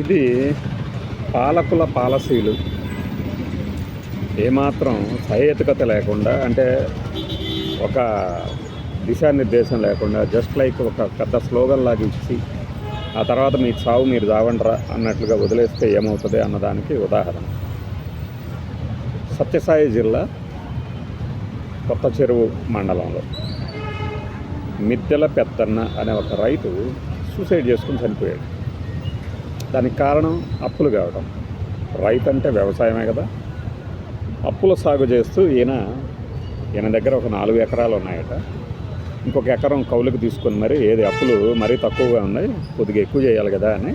ఇది పాలకుల పాలసీలు. ఏమాత్రం సహేతుకత లేకుండా అంటే ఒక దిశానిర్దేశం లేకుండా జస్ట్ లైక్ ఒక పెద్ద స్లోగన్ లాగా ఇచ్చి ఆ తర్వాత మీ చావు మీరు చావండ్రా అన్నట్లుగా వదిలేస్తే ఏమవుతుంది అన్నదానికి ఉదాహరణ. సత్యసాయి జిల్లా కొత్త చెరువు మండలంలో. మిద్దెల పెత్తన్న అనే ఒక రైతు సూసైడ్ చేసుకుని చనిపోయాడు. దానికి కారణం అప్పులు కావడం రైతు అంటే వ్యవసాయమే కదా. అప్పుల సాగు చేస్తూ ఈయన ఈయన దగ్గర ఒక నాలుగు ఎకరాలు ఉన్నాయట. ఇంకొక ఎకరం కౌలుకు తీసుకొని మరి ఏది అప్పులు మరీ తక్కువగా ఉన్నాయి కొద్దిగా ఎక్కువ చేయాలి కదా అని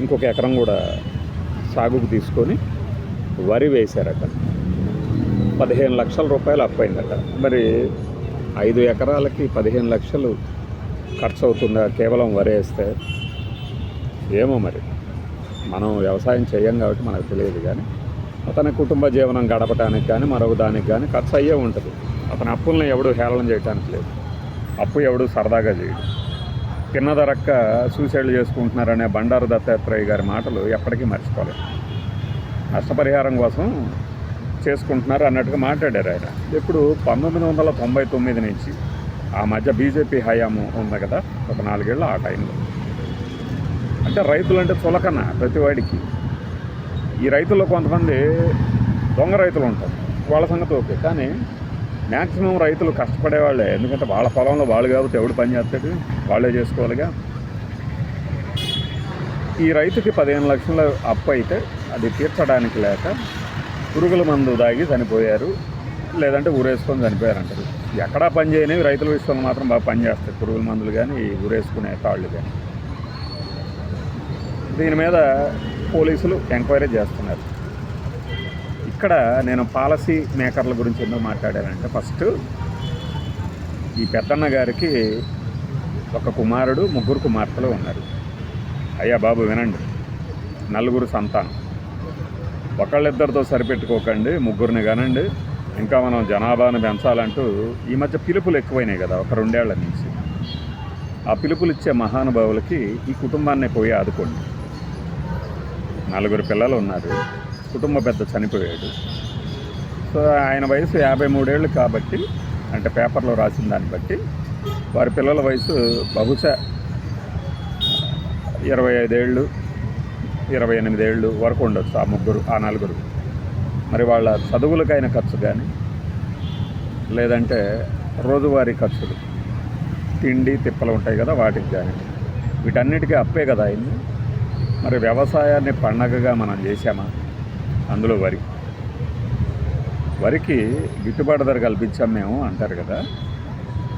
ఇంకొక ఎకరం కూడా సాగుకు తీసుకొని వరి వేశారట. పదిహేను లక్షల రూపాయలు అప్పైందట మరి ఐదు ఎకరాలకి పదిహేను లక్షలు ఖర్చు అవుతుందా కేవలం వరి వేస్తే ఏమో మరి. మనం వ్యవసాయం చేయం కాబట్టి మనకు తెలియదు కానీ అతని కుటుంబ జీవనం గడపడానికి కానీ మరొక దానికి కానీ ఖర్చు అయ్యే ఉంటుంది. అతని అప్పుల్ని ఎవడు హేళన చేయడానికి లేదు. అప్పు ఎవడు సరదాగా చేయడు. తిన్నదరక్క సూసైడ్లు చేసుకుంటున్నారనే బండారు దత్తాత్రేయ గారి మాటలు ఎప్పటికీ మర్చిపోలేదు నష్టపరిహారం కోసం చేసుకుంటున్నారు అన్నట్టుగా మాట్లాడారు ఆయన. ఇప్పుడు పంతొమ్మిది వందల తొంభై తొమ్మిది నుంచి ఆ మధ్య బీజేపీ హయాము ఉంది కదా ఒక నాలుగేళ్ళు ఆ టైంలో. అంటే రైతులు అంటే చులకన ప్రతి వాడికి. ఈ రైతుల్లో కొంతమంది దొంగ రైతులు ఉంటారు. వాళ్ళ సంగతి ఓకే. కానీ మ్యాక్సిమం రైతులు కష్టపడే వాళ్ళే. ఎందుకంటే వాళ్ళ పొలంలో వాళ్ళు కాబట్టి ఎవడు పని చేస్తాడు? వాళ్ళే చేసుకోవాలిగా. ఈ రైతుకి పదిహేను లక్షల అప్పు అయితే అది తీర్చడానికి లేక పురుగుల మందు దాగి చనిపోయారు. లేదంటే ఊరేసుకొని చనిపోయారు అంటారు ఎక్కడా పని చేయనివి రైతుల విషయంలో మాత్రం బాగా పనిచేస్తాయి పురుగుల మందులు కానీ ఈ ఊరేసుకునే తాళ్ళు కానీ దీని మీద పోలీసులు ఎంక్వైరీ చేస్తున్నారు. ఇక్కడ నేను పాలసీ మేకర్ల గురించి ఎందుకు మాట్లాడానంటే ఫస్ట్ ఈ పెద్దన్న గారికి ఒక కుమారుడు ముగ్గురు కుమార్తెలు ఉన్నారు. అయ్యా బాబు వినండి. నలుగురు సంతానం. ఒకళ్ళిద్దరితో సరిపెట్టుకోకండి ముగ్గురిని కనండి ఇంకా మనం జనాభాను పెంచాలంటూ ఈ మధ్య పిలుపులు ఎక్కువైనాయి కదా ఒక రెండేళ్ళ నుంచి. ఆ పిలుపులు ఇచ్చే మహానుభావులకి ఈ కుటుంబాన్ని పోయి ఆదుకోండి. నలుగురు పిల్లలు ఉన్నారు. కుటుంబ పెద్ద చనిపోయాడు. సో ఆయన వయసు యాభై మూడేళ్ళు కాబట్టి అంటే పేపర్లో రాసిన దాన్ని బట్టి వారి పిల్లల వయసు బహుశా ఇరవై ఐదేళ్ళు ఇరవై ఎనిమిదేళ్ళు వరకు ఉండొచ్చు ఆ ముగ్గురు ఆ నలుగురు. మరి వాళ్ళ చదువులకైన ఖర్చు కానీ లేదంటే రోజువారీ ఖర్చులు. తిండి తిప్పలు ఉంటాయి కదా వాటికి కానీ వీటన్నిటికీ అప్పే కదా అయింది మరి వ్యవసాయాన్ని పండగగా మనం చేసామా అందులో వరి. వరికి గిట్టుబాటు ధర కల్పించాం మేము అంటారు కదా.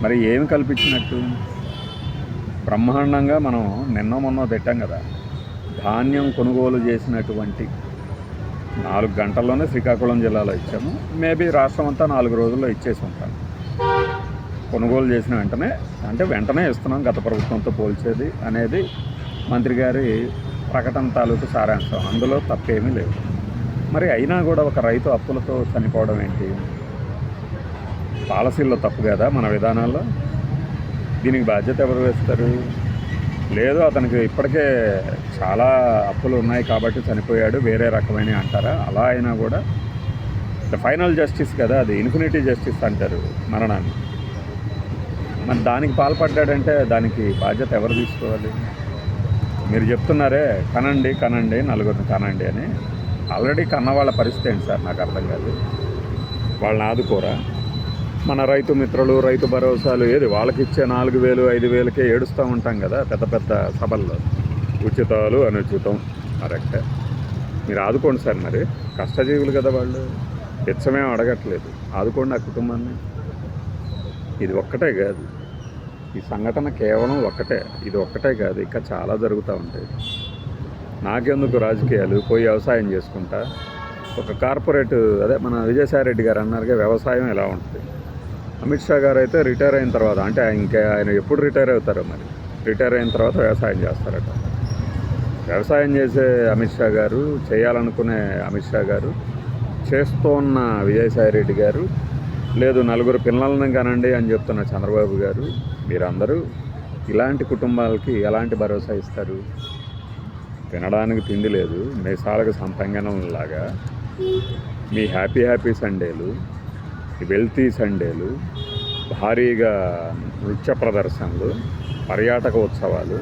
మరి ఏమి కల్పించినట్టు? బ్రహ్మాండంగా మనం నిన్న మొన్న పెట్టాం కదా. ధాన్యం కొనుగోలు చేసినటువంటి నాలుగు గంటల్లోనే శ్రీకాకుళం జిల్లాలో ఇచ్చాము. మేబీ రాష్ట్రం అంతా నాలుగు రోజుల్లో ఇచ్చేసి ఉంటాం. కొనుగోలు చేసిన వెంటనే అంటే వెంటనే ఇస్తున్నాం గత ప్రభుత్వంతో పోల్చేది అనేది. మంత్రి గారి ప్రకటన తాలూకు సారాంశం. అందులో తప్పేమీ లేదు. మరి అయినా కూడా ఒక రైతు అప్పులతో చనిపోవడం ఏంటి? పాలసీల్లో తప్పు కదా మన విధానాల్లో. దీనికి బాధ్యత ఎవరు వేస్తారు? లేదు అతనికి ఇప్పటికే చాలా అప్పులు ఉన్నాయి కాబట్టి చనిపోయాడు వేరే రకమైన అంటారా? అలా అయినా కూడా ఫైనల్ జస్టిస్ కదా అది ఇన్ఫినిటీ జస్టిస్ అంటారు మరణాన్ని. మరి దానికి పాల్పడ్డాడంటే దానికి బాధ్యత ఎవరు తీసుకోవాలి? మీరు చెప్తున్నారే కనండి కనండి నలుగురిని కనండి అని. ఆల్రెడీ కన్న వాళ్ళ పరిస్థితి ఏంటి సార్? నాకు అర్థం కాదు. వాళ్ళని ఆదుకోరా? మన రైతు మిత్రులు రైతు భరోసాలు ఏది? వాళ్ళకి ఇచ్చే నాలుగు వేలు ఐదు వేలకే ఏడుస్తూ ఉంటాం కదా పెద్ద పెద్ద సభల్లో. ఉచితాలు అనుచితం. కరెక్టే. మీరు ఆదుకోండి సార్ మరి. కష్టజీవులు కదా వాళ్ళు. ఇచ్చమేం అడగట్లేదు. ఆదుకోండి ఆ కుటుంబాన్ని. ఇది ఒక్కటే కాదు. ఈ సంఘటన కేవలం ఒక్కటే ఇది ఒక్కటే కాదు ఇంకా చాలా జరుగుతూ ఉంటాయి. నాకెందుకు రాజకీయాలు? పోయి వ్యవసాయం చేసుకుంటా. ఒక కార్పొరేట్ అదే మన విజయసాయి రెడ్డి గారు అన్నారుగా వ్యవసాయం ఎలా ఉంటుంది? అమిత్ షా గారు అయితే రిటైర్ అయిన తర్వాత అంటే ఇంకా ఆయన ఎప్పుడు రిటైర్ అవుతారో మరి? రిటైర్ అయిన తర్వాత వ్యవసాయం చేస్తారట. వ్యవసాయం చేసే అమిత్ షా గారు చేయాలనుకునే అమిత్ షా గారు చేస్తోన్న విజయసాయి రెడ్డి గారు లేదు నలుగురు పిల్లలను కనండి అని చెప్తున్న చంద్రబాబు గారు మీరందరూ ఇలాంటి కుటుంబాలకి ఎలాంటి భరోసా ఇస్తారు? తినడానికి తిండి లేదు మీసాలకు సంపంగనంలాగా మీ హ్యాపీ హ్యాపీ సండేలు వెల్తీ సండేలు భారీగా నృత్య ప్రదర్శనలు పర్యాటక ఉత్సవాలు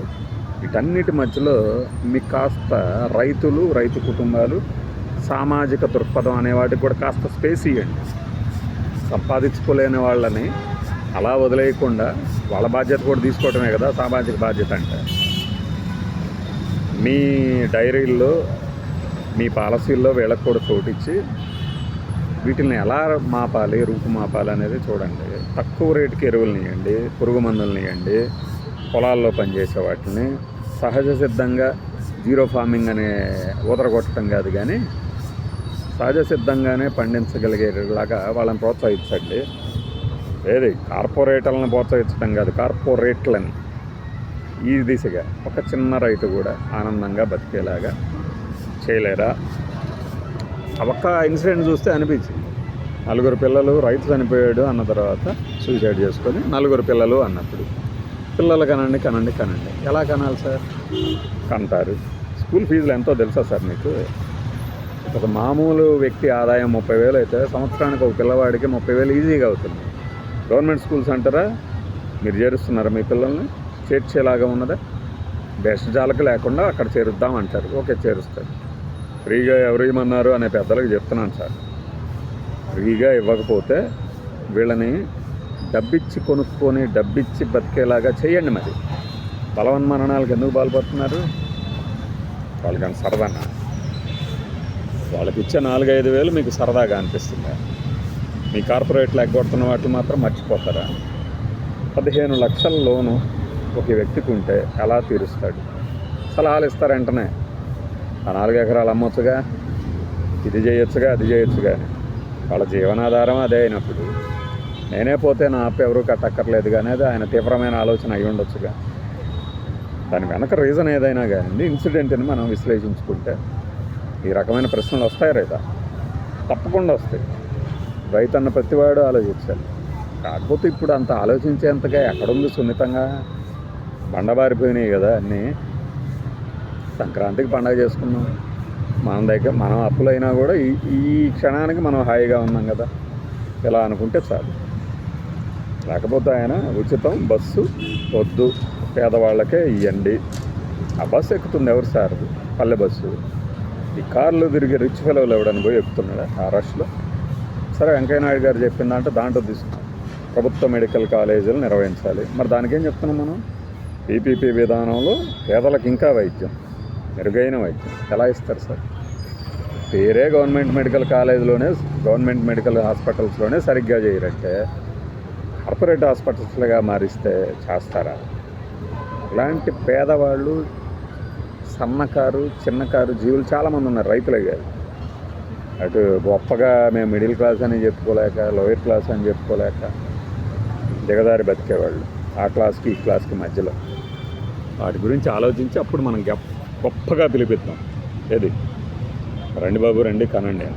వీటన్నిటి మధ్యలో మీకు కాస్త రైతులు రైతు కుటుంబాలు సామాజిక దృక్పథం అనే వాటికి కూడా కాస్త స్పేస్ ఇవ్వండి సంపాదించుకోలేని వాళ్ళని అలా వదిలేయకుండా వాళ్ళ బాధ్యత కూడా తీసుకోవటమే కదా సామాజిక బాధ్యత అంటే. మీ డైరీల్లో మీ పాలసీల్లో వీళ్ళకి కూడా చోటిచ్చి వీటిని ఎలా మాపాలి రూపు మాపాలి అనేది చూడండి. తక్కువ రేటుకి ఎరువులు ఇవ్వండి పురుగు మందులు ఇవ్వండి పొలాల్లో పనిచేసే వాటిని సహజ సిద్ధంగా జీరో ఫార్మింగ్ అనే ఊదరగొట్టడం కాదు కానీ సహజ సిద్ధంగానే పండించగలిగేలాగా వాళ్ళని ప్రోత్సహించండి. ఏది? కార్పొరేటర్లను ప్రోత్సహించడం కాదు కార్పొరేట్లని. ఈ దిశగా ఒక చిన్న రైతు కూడా ఆనందంగా బతికేలాగా చేయలేరా? ఒక్క ఇన్సిడెంట్ చూస్తే అనిపించింది. నలుగురు పిల్లలు రైతు చనిపోయాడు అన్న తర్వాత సూసైడ్ చేసుకొని నలుగురు పిల్లలు అన్నప్పుడు. పిల్లలు కనండి కనండి కనండి. ఎలా కనాలి సార్? కంటారు. స్కూల్ ఫీజులు ఎంతో తెలుసా సార్ మీకు? ఒక మామూలు వ్యక్తి ఆదాయం ముప్పై వేలు అయితే సంవత్సరానికి ఒక పిల్లవాడికి ముప్పై వేలు ఈజీగా అవుతుంది. గవర్నమెంట్ స్కూల్స్ అంటారా? మీరు చేరుస్తున్నారా మీ పిల్లల్ని? చేర్చేలాగా ఉన్నదా? బెస్ట్ జాలకు లేకుండా అక్కడ చేరుద్దాం అంటారు. ఓకే చేరుస్తారు. ఫ్రీగా ఎవరు ఇవ్వమన్నారు అనే పెద్దలకు చెప్తున్నాను సార్. ఫ్రీగా ఇవ్వకపోతే వీళ్ళని డబ్బిచ్చి కొనుక్కొని డబ్బిచ్చి బతికేలాగా చేయండి మరి. బలవన్మరణాలకు ఎందుకు పాల్పడుతున్నారు? వాళ్ళకి సరదానా వాళ్ళకి ఇచ్చే నాలుగైదు వేలు మీకు సరదాగా అనిపిస్తుంది. మీ కార్పొరేట్లు ఎగ్గొడుతున్న వాటిని మాత్రం మర్చిపోతారా? పదిహేను లక్షల లోను ఒక వ్యక్తికి ఉంటే ఎలా తీరుస్తాడు? సలహాలు ఇస్తారు వెంటనే. ఆ నాలుగు ఎకరాలు అమ్మొచ్చుగా? ఇది చేయొచ్చుగా? అది చేయొచ్చుగా? వాళ్ళ జీవనాధారం అదే అయినప్పుడు. నేనే పోతే నా అప్పు ఎవరూ కట్టక్కర్లేదు కానీ అది ఆయన తీవ్రమైన ఆలోచన అయి ఉండొచ్చుగా? దాని వెనక రీజన్ ఏదైనా కానీ ఇన్సిడెంట్ని మనం విశ్లేషించుకుంటే ఈ రకమైన ప్రశ్నలు వస్తాయి రైత. తప్పకుండా వస్తాయి. రైతు అన్న ప్రతివాడు ఆలోచించాలి. కాకపోతే ఇప్పుడు అంత ఆలోచించేంతగా ఎక్కడుంది సున్నితంగా? బండబారిపోయినాయి కదా అన్నీ. సంక్రాంతికి పండగ చేసుకున్నాం మన దగ్గర మనం అప్పులైనా కూడా ఈ ఈ క్షణానికి మనం హాయిగా ఉన్నాం కదా. ఇలా అనుకుంటే చాలు. లేకపోతే ఆయన ఉచితం బస్సు వద్దు పేదవాళ్ళకే ఇవ్వండి ఆ బస్సు ఎక్కుతుంది ఎవరు సార్? పల్లె బస్సు. ఈ కార్లు తిరిగే రిచ్ ఫెలవులు ఎవడని పోయి చెప్తున్నాడు? ఆ రష్లో సరే వెంకయ్యనాయుడు గారు చెప్పిన దాంట్లో దాంట్లో తీసుకున్నాం. ప్రభుత్వ మెడికల్ కాలేజీలు నిర్వహించాలి. మరి దానికేం చెప్తున్నాం మనం? పీపీపీ విధానంలో పేదలకు ఇంకా వైద్యం మెరుగైన వైద్యం. ఎలా ఇస్తారు సార్? పేరే గవర్నమెంట్ మెడికల్ కాలేజీలోనే గవర్నమెంట్ మెడికల్ హాస్పిటల్స్లోనే సరిగ్గా చేయరంటే కార్పొరేట్ హాస్పిటల్స్లుగా మారిస్తే చేస్తారా? ఇలాంటి పేదవాళ్ళు సన్నకారు చిన్నకారు జీవులు చాలామంది ఉన్నారు రైతులే కాదు. అటు గొప్పగా మేము మిడిల్ క్లాస్ అని చెప్పుకోలేక లోయర్ క్లాస్ అని చెప్పుకోలేక దిగదారి బతికేవాళ్ళు ఆ క్లాస్కి ఈ క్లాస్కి మధ్యలో. వాటి గురించి ఆలోచించి అప్పుడు మనం గొప్ప గొప్పగా పిలిపిద్దాం. ఏది? రండి బాబు రండి కనండి అని.